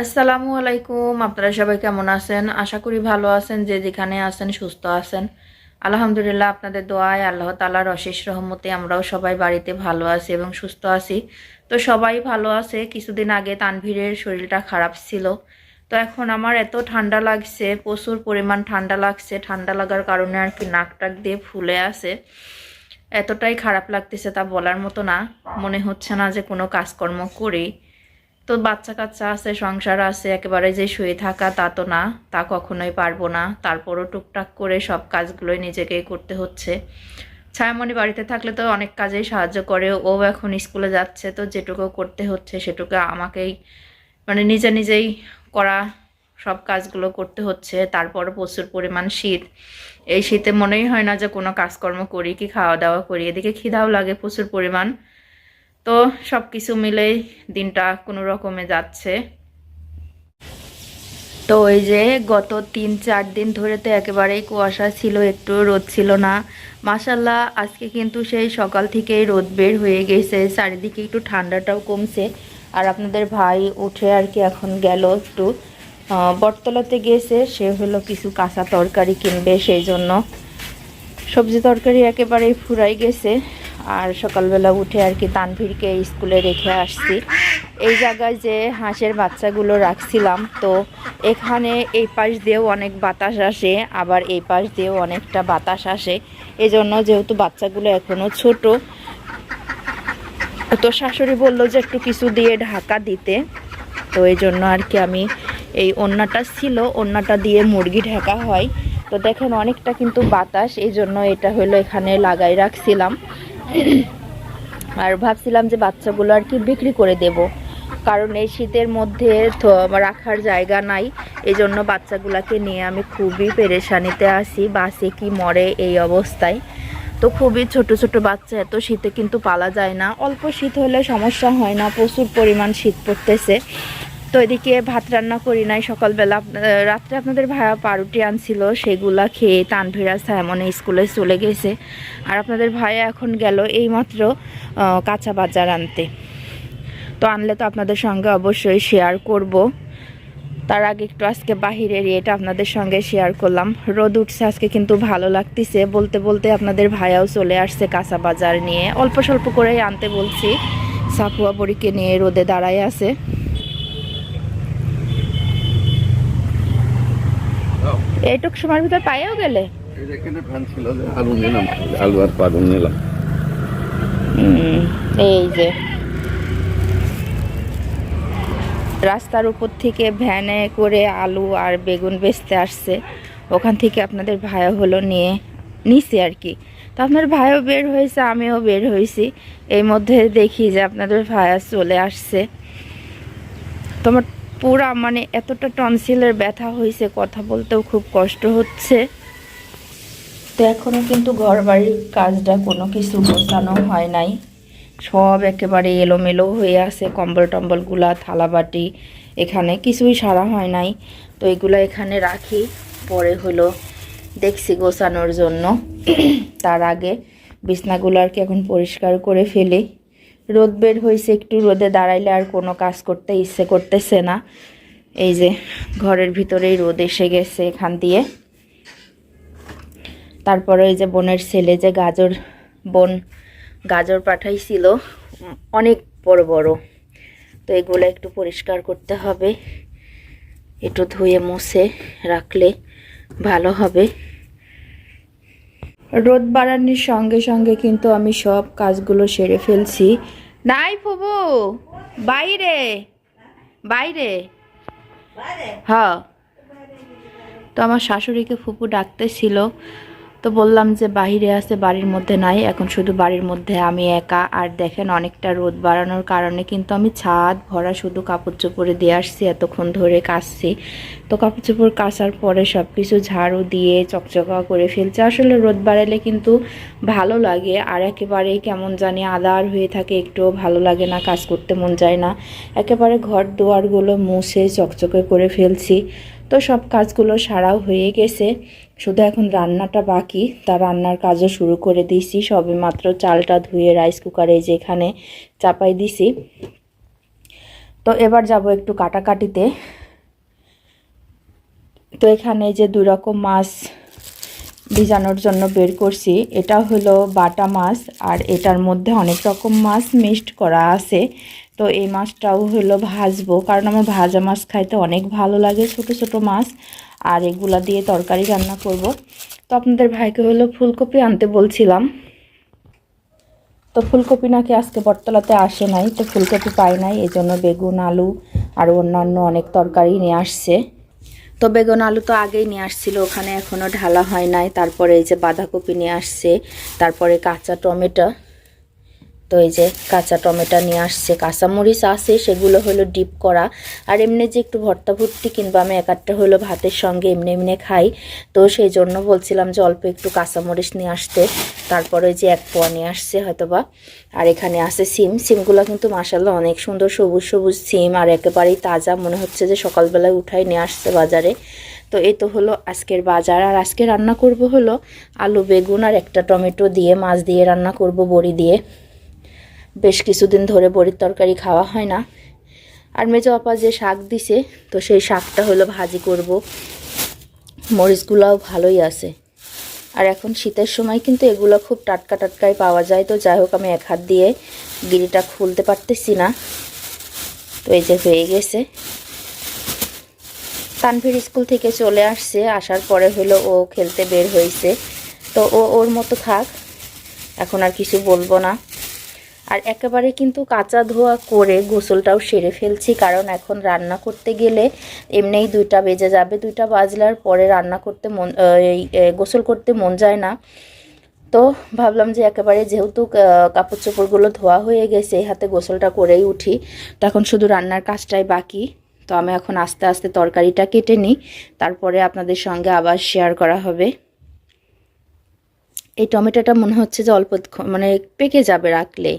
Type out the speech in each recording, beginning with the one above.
আসসালামু আলাইকুম, আপনারা সবাই কেমন আছেন? আশা করি ভালো আছেন, যে যেখানে আছেন সুস্থ আছেন। আলহামদুলিল্লাহ, আপনাদের দোয়ায় আল্লাহ তালার অশেষ রহমতে আমরাও সবাই বাড়িতে ভালো আছি এবং সুস্থ আছি। তো সবাই ভালো আছে, কিছুদিন আগে তানভীরের শরীরটা খারাপ ছিল। তো এখন আমার এত ঠান্ডা লাগছে, প্রচুর পরিমাণ ঠান্ডা লাগছে। ঠান্ডা লাগার কারণে আর কি নাক টাক দিয়ে ফুলে আছে। এতটাই খারাপ লাগতেছে তা বলার মতো না। মনে হচ্ছে না যে কোনো কাজকর্ম করি। তো বাচ্চা কাচ্চা আছে, সংসার আছে, একেবারে যে শুয়ে থাকা তা তো না, তা কখনোই পারব না। তারপরও টুকটাক করে সব কাজগুলোই নিজেকেই করতে হচ্ছে। ছায়ামণি বাড়িতে থাকলে তো অনেক কাজেই সাহায্য করে। ও এখন স্কুলে যাচ্ছে, তো যেটুকু করতে হচ্ছে সেটুকু আমাকেই মানে নিজে নিজেই করা সব কাজগুলো করতে হচ্ছে। তারপর প্রচুর পরিমাণ শীত। এই শীতে মনেই হয় না যে কোনো কাজকর্ম করি কি খাওয়া দাওয়া করি। এদিকে খিদাও লাগে প্রচুর পরিমাণ। তো সব কিছু মিলেই দিনটা কোনো রকমে যাচ্ছে। তো ওই যে গত তিন চার দিন ধরে তো একেবারেই কুয়াশা ছিল, একটু রোদ ছিল না। মাসাল্লাহ আজকে কিন্তু সেই সকাল থেকেই রোদ বের হয়ে গেছে। চারিদিকে একটু ঠান্ডাটাও কমছে। আর আপনাদের ভাই উঠে আর কি এখন গেল একটু। বটতলাতে গেছে, সে হলো কিছু কাঁচা তরকারি কিনবে সেই জন্য। সবজি তরকারি একেবারেই ফুরাই গেছে। আর সকালবেলা উঠে আর কি তানভীরকে স্কুলে রেখে আসছি। এই জায়গায় যে হাঁসের বাচ্চাগুলো রাখছিলাম, তো এখানে এই পাশ দিয়েও অনেক বাতাস আসে, আবার এই পাশ দিয়েও অনেকটা বাতাস আসে। এই জন্য যেহেতু বাচ্চাগুলো এখনও ছোট, তো শাশুড়ি বলল যে একটু কিছু দিয়ে ঢাকা দিতে। তো এই জন্য আর কি আমি এই ওন্নাটা ছিল ওন্নাটা দিয়ে মুরগি ঢাকা হয়। তো দেখেন অনেকটা কিন্তু বাতাস এই জন্য এটা হলো এখানে লাগাই রাখছিলাম। আর ভাবছিলাম যে বাচ্চাগুলো আর কি বিক্রি করে দেব, কারণ এই শীতের মধ্যে রাখার জায়গা নাই এই জন্য বাচ্চাগুলোকে নিয়ে আমি খুবই পেরেশানিতে আসি বাসে কি মরে এই অবস্থায়। তো খুবই ছোট ছোট বাচ্চা, এত শীতে কিন্তু পালা যায় না। অল্প শীত হলে সমস্যা হয় না, প্রচুর পরিমাণ শীত পড়তেছে। তো এদিকে ভাত রান্না করি নাই সকালবেলা। রাত্রে আপনাদের ভাইয়া পাউরুটি আনছিল, সেগুলা খেয়ে তানভীরা সায়মনে স্কুলে চলে গেছে। আর আপনাদের ভাইয়া এখন গেল এইমাত্র কাঁচা বাজার আনতে। তো আনলে তো আপনাদের সঙ্গে অবশ্যই শেয়ার করব। তার আগে একটু আজকে বাহিরের এটা আপনাদের সঙ্গে শেয়ার করলাম। রোদ উঠছে, আজকে কিন্তু ভালো লাগতেছে। বলতে বলতে আপনাদের ভাইয়াও চলে আসছে কাঁচা বাজার নিয়ে। অল্প স্বল্প করেই আনতে বলছি। সাফুয়া বড়িকে নিয়ে রোদে দাঁড়ায় আছে। এইটুক সময়ের ভিতর পাইয়াও গেলে? এই যে আলু আর নিলাম। এই রাস্তার উপর থেকে ভ্যানে করে আলু আর বেগুন বেচতে আসছে। ওখান থেকে আপনাদের ভাইয়া হলো নিয়ে নিছি আর কি। তো আপনার ভাইও বের হয়েছে আমিও বের হয়েছি। এই মধ্যে দেখি যে আপনাদের ভাইয়া চলে আসছে। তোমার পুরা মানে এতটা টনসিলের ব্যথা হয়েছে কথা বলতেও খুব কষ্ট হচ্ছে। তো এখনও কিন্তু ঘর বাড়ির কাজটা কোনো কিছু গোছানো হয় নাই। সব একেবারে এলোমেলো হয়ে আছে, কম্বল টম্বলগুলা থালাবাটি এখানে কিছুই সারা হয় নাই। তো এগুলো এখানে রাখি, পরে হলো দেখছি গোছানোর জন্য। তার আগে বিছনাগুলো আর কি এখন পরিষ্কার করে ফেলি। রোদ বের হয়েছে একটু রোদে দাঁড়াইলে আর কোনো কাজ করতে ইচ্ছে করতেছে না। এই যে ঘরের ভিতরেই রোদ এসে গেছে এখান দিয়ে। তারপরে ওই যে বোনের ছেলে যে গাজর, বোন গাজর পাঠাইছিল, অনেক বড় বড়। তো এগুলো একটু পরিষ্কার করতে হবে। একটু ধুয়ে মুছে রাখলে ভালো হবে। রোদ বাড়ানোর সঙ্গে সঙ্গে কিন্তু আমি সব কাজগুলো সেরে ফেলছি। নাই ফুবু বাইরে বাইরে। হ তো আমার শাশুড়িকে ফুপু ডাকতেছিল। তো বললাম যে বাইরে আছে, বাড়ির মধ্যে নাই। এখন শুধু বাড়ির মধ্যে আমি একা। আর দেখেন অনেকটা রোদ বাড়ানোর কারণে কিন্তু আমি ছাদ ভরা শুধু কাপড় চোপড়ে দিয়ে আসছি, এতক্ষণ ধরে কাচছি। তো কাপড় চোপড় কাচার পরে সব কিছু ঝাড়ু দিয়ে চকচকা করে ফেলছে। আসলে রোদ বাড়ালে কিন্তু ভালো লাগে। আর একেবারেই কেমন জানি আদার হয়ে থাকে, একটুও ভালো লাগে না, কাজ করতে মন যায় না। একেবারে ঘর দুয়ারগুলো মুছে চকচকে করে ফেলছি। তো সব কাজগুলো সারাও হয়ে গেছে। শুধু এখন রান্নাটা বাকি। তা রান্নার কাজও শুরু করে দিয়েছি। সবে মাত্র চালটা ধুয়ে রাইস কুকারে যেখানে চাপাই দিছি। তো এবার যাব একটু কাটাকাটিতে। তো এখানে যে দুই রকম মাছ ভিজানোর জন্য বের করছি, এটা হলো বাটা মাছ আর এটার মধ্যে অনেক রকম মাছ মিক্সড করা আছে। তো এই মাছটাও হলো ভাজবো, কারণ আমার ভাজা মাছ খাইতে অনেক ভালো লাগে, ছোট ছোট মাছ। আর এগুলা দিয়ে তরকারি রান্না করব। তো আপনাদের ভাইকে হলো ফুলকপি আনতে বলছিলাম। তো ফুলকপি নাকি আজকে বটতলাতে আসে নাই, তো ফুলকপি পাই নাই, এই জন্য বেগুন, আলু আর অন্যান্য অনেক তরকারি নিয়ে আসছে। তো বেগুন, আলু তো আগেই নিয়ে আসছিল, ওখানে এখনও ঢালা হয় নাই। তারপরে এই যে বাঁধাকপি নিয়ে আসছে, তারপরে কাঁচা টমেটো। তো এই যে কাঁচা টমেটো নিয়ে আসছে, কাঁচামরিচ আছে, সেগুলো হলো ডিপ করা। আর এমনি যে একটু ভর্তা ভর্তি কিংবা আমি এক একটা হলো ভাতের সঙ্গে এমনি এমনি খাই। তো সেই জন্য বলছিলাম যে অল্প একটু কাঁচামরিচ নিয়ে আসতে। তারপরে যে এক পোয়া নিয়ে আসছে হয়তোবা। আর এখানে আছে সিম। সিমগুলো কিন্তু মাসাল্লাহ অনেক সুন্দর সবুজ সবুজ সিম। আর একেবারেই তাজা। মনে হচ্ছে যে সকালবেলায় উঠাই নিয়ে আসছে বাজারে। তো এই তো হলো আজকের বাজার। আর আজকে রান্না করব হলো আলু, বেগুন আর একটা টমেটো দিয়ে, মাছ দিয়ে রান্না করব বড়ি দিয়ে। বেশ কিছুদিন ধরে বড়ির তরকারি খাওয়া হয় না। আর মেজো আপা যে শাক দিছে, তো সেই শাকটা হলো ভাজি করব। মরিচগুলাও ভালোই আছে। আর এখন শীতের সময় কিন্তু এগুলো খুব টাটকা টাটকাই পাওয়া যায়, তো যাই হোক আমি এক হাত দিয়ে গিরিটা খুলতে পারতেছি না। তো এই যে হয়ে গেছে। তানভীর স্কুল থেকে চলে আসছে, আসার পরে হলো ও খেলতে বের হয়েছে। তো ও ওর মতো থাক, এখন আর কিছু বলব না। আর একেবারে কিন্তু কাঁচা ধোয়া করে গোসলটাও সেরে ফেলছি, কারণ এখন রান্না করতে গেলে এমনিই দুইটা বেজে যাবে। দুইটা বাজলার পরে রান্না করতে মন গোসল করতে মন যায় না। তো ভাবলাম যে একেবারে যেহেতু কাপড় চোপড়গুলো ধোয়া হয়ে গেছে, এই হাতে গোসলটা করেই উঠি। তো এখন শুধু রান্নার কাজটাই বাকি। তো আমি এখন আস্তে আস্তে তরকারিটা কেটে নিই। তারপরে আপনাদের সঙ্গে আবার শেয়ার করা হবে। এই টমেটোটা মনে হচ্ছে যে অল্প মানে পেকে যাবে রাখলে।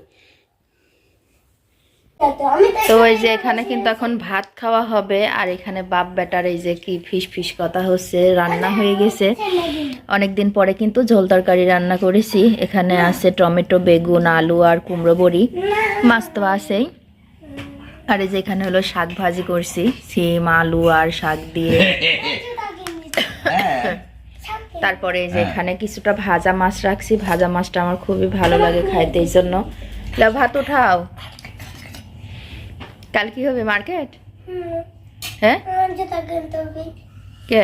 তো ওই যে এখানে কিন্তু এখন ভাত খাওয়া হবে আর এখানে বাপ বেটার এই যে কি ফিস ফিস কথা হচ্ছে রান্না হয়ে গেছে। অনেকদিন পরে কিন্তু ঝোল তরকারি রান্না করেছি। এখানে আছে টমেটো বেগুন আলু আর কুমড়ো বড়ি। মাছ তো আছেই। আর এই যে এখানে হলো শাক ভাজি করছি সিম আলু আর শাক দিয়ে। তারপরে এই যে এখানে কিছুটা ভাজা মাছ রাখছি। ভাজা মাছটা আমার খুবই ভালো লাগে খাইতে এই জন্য। লা ভাত উঠাও। কাল কি হবে মার্কেট? হ্যাঁ? কে?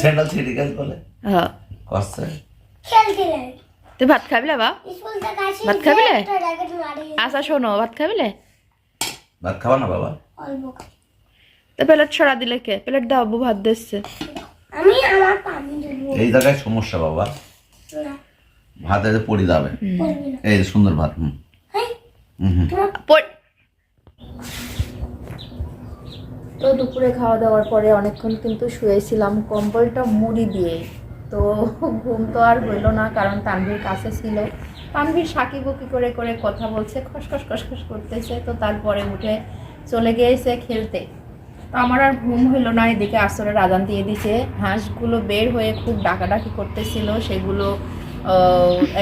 স্যান্ডেল ছিঁড়ে গেছে বলে? হ্যাঁ। কষ্ট তুই ভাত খাবি বা ভাত খাবি আচ্ছা শোনো ভাত খাবি ভাত খাবা না বাবা? তো প্লেট ছড়া দিলে কে? প্লেট দাও আব্বু ভাত দিচ্ছে। আমি আমার পানি এই জায়গায় সমস্যা বাবা। না ভাতে পড়ে যাবে এই যে সুন্দর ভাত হুম। তো দুপুরে খাওয়া দাওয়ার পরে অনেকক্ষণ কিন্তু শুয়েছিলাম কম্বলটা মুড়ি দিয়ে তো ঘুম তো আর হইল না কারণ তানভীর কাছে ছিল। তানভীর সাকি বুকি করে করে কথা বলছে খসখস খসখস করতেছে তো তারপরে উঠে চলে গিয়েছে খেলতে। তো আমার আর ঘুম হইল না এদিকে আসরের আজান দিয়ে দিছে। হাঁসগুলো বের হয়ে খুব ডাকাডাকি করতেছিল সেগুলো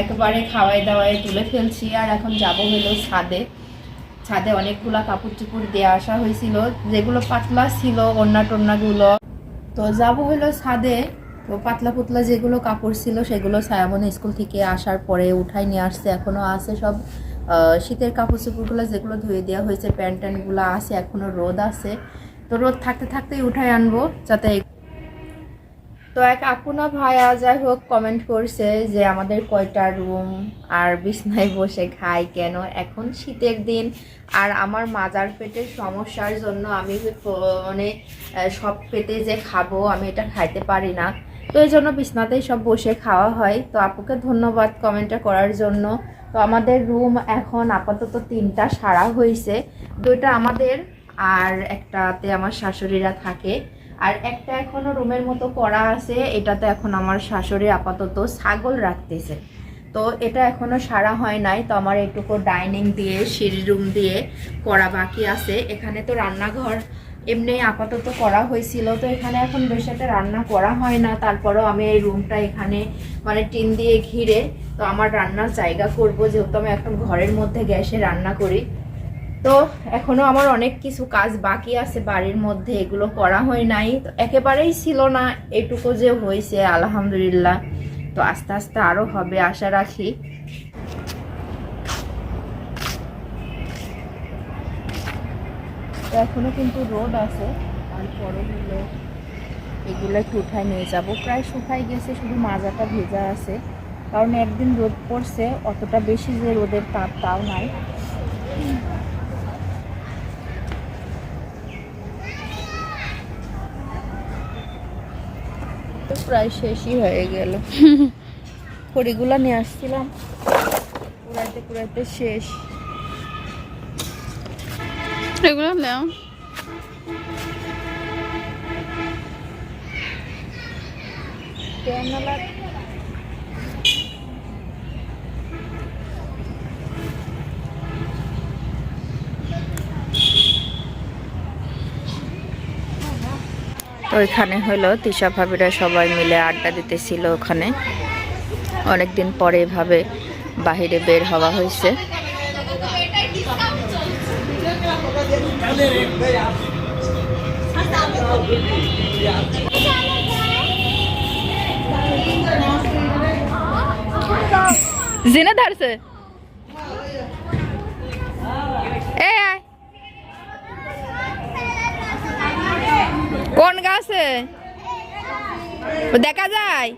একেবারে খাওয়াই দাওয়াই তুলে ফেলছি আর এখন যাব হলো ছাদে। ছাদে অনেকগুলা কাপড় চুপড় দিয়ে আসা হয়েছিল, যেগুলো পাতলা ছিল ওড়না টোন্নাগুলো তো যাব হলো ছাদে, তো পাতলা পুতলা যেগুলো কাপড় ছিল সেগুলো সায়ামন স্কুল থেকে আসার পরে উঠাই নিয়ে আসছে, এখনও আছে সব। শীতের কাপড় চোপড়গুলো যেগুলো ধুয়ে দেওয়া হয়েছে প্যান্ট ট্যান্টগুলো আছে, এখনও রোদ আছে। তো রোদ থাকতে থাকতেই উঠাই আনব, যাতে তো এক আপুনা ভাইয়া যাই হোক কমেন্ট করছে যে আমাদের কয়টা রুম আর বিছনায় বসে খাই কেন? এখন শীতের দিন, আর আমার মাজার পেটের সমস্যার জন্য আমি মানে সব পেটে যে খাব, আমি এটা খাইতে পারি না। তো এই জন্য বিছনাতেই সব বসে খাওয়া হয়। তো আপুকে ধন্যবাদ কমেন্টটা করার জন্য। তো আমাদের রুম এখন আপাতত তিনটা সারা হয়েছে দুইটা আমাদের, আর একটাতে আমার শাশুড়িরা থাকে। আর একটা এখনও রুমের মতো করা আছে, এটাতে এখন আমার শাশুড়ি আপাতত ছাগল রাখতেছে। তো এটা এখনও সারা হয় নাই, তো আমার এইটুকু ডাইনিং দিয়ে, সিঁড়ি রুম দিয়ে করা বাকি আছে। এখানে তো রান্নাঘর এমনি আপাতত করা হয়েছিল, তো এখানে এখন বেশ একটা রান্না করা হয় না। তারপরেও আমি এই রুমটা এখানে মানে টিন দিয়ে ঘিরে, তো আমার রান্নার জায়গা করব, যেহেতু আমি এখন ঘরের মধ্যে গ্যাসে রান্না করি। তো এখনও আমার অনেক কিছু কাজ বাকি আছে বাড়ির মধ্যে, এগুলো করা হয় নাই। তো একেবারেই ছিল না, এটুকু যে হয়েছে, আলহামদুলিল্লাহ। তো আস্তে আস্তে আরও হবে, আশা রাখি। তো এখনও কিন্তু রোদ আছে তারপরও হলো এগুলো একটু উঠায় নিয়ে যাব। প্রায় শুকাই গেছে, শুধু মাজাটা ভেজা আছে। কারণ একদিন রোদ পড়ছে, অতটা বেশি যে রোদের তাপ তাও নাই। তো প্রায় শেষই হয়ে গেল। খড়িগুলো নিয়ে আসছিলাম। কুড়াইতে কুড়াইতে শেষ। এগুলো নাও। কেমন তো এখানে হলো, তিশা ভাবিরা সবাই মিলে আড্ডা দিতেছিল ওখানে। অনেকদিন পরে এভাবে বাহিরে বের হওয়া হয়েছে। জেনে ধরছে কোন গাছে? দেখা যায়।